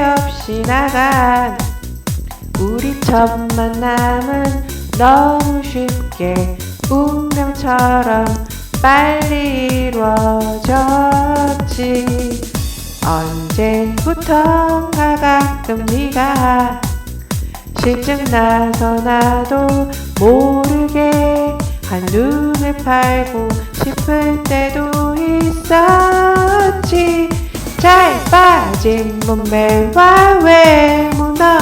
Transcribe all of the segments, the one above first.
없이 나간 우리 첫 만남은 너무 쉽게 운명처럼 빨리 이루어졌지. 언제부턴가 가끔 네가 실증 나서 나도 모르게 한눈을 팔고 싶을 때도 잘 빠진 몸매와 외모 너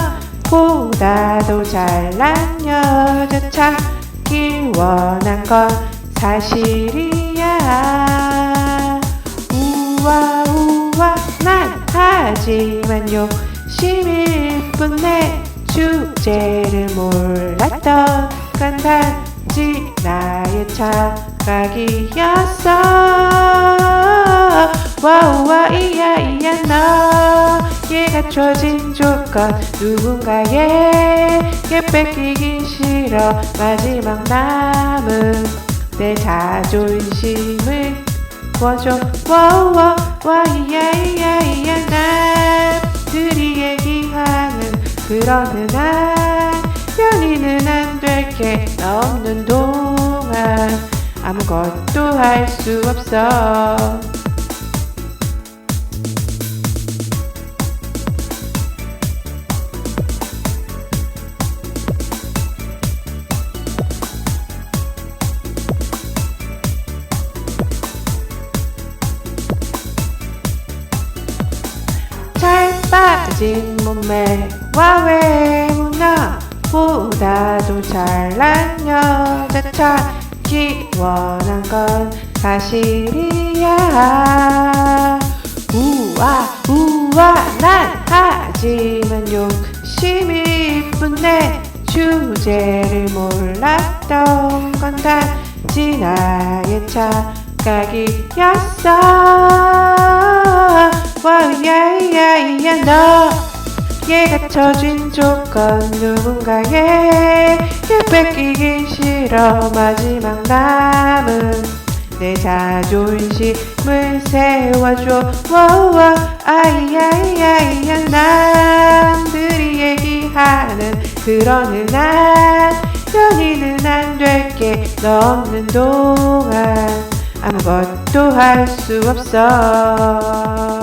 보다도 잘난 여자 찾기 원한 건 사실이야. 우와 우와 난 하지만 욕심일 뿐내 주제를 몰랐던 건 단지 나의 착각이었어 와우와 이야 이야 너에 갖춰진 조건 누군가에게 뺏기기 싫어. 마지막 남은 내 자존심을 구워줘. 와우와 와 이야 이야 이야 남들이 얘기하는 그런 흔한 연인은 안 될게 없는 동안. 아무것도 할 수 없어 빠진 몸매와 외모 나보다도 잘난 여자 찾기 원한 건 사실이야 우와 우와 난 하지만 욕심이 뿐내 주제를 몰랐던 건 단지 나의 착각이었어 너에 갖춰진 조건 누군가에게 뺏기기 싫어. 마지막 남은 내 자존심을 세워줘. 와와 아이야이야이야 남들이 얘기하는 그런 흔한 연인은 안 될 게. 없는 동안 아무것도 할 수 없어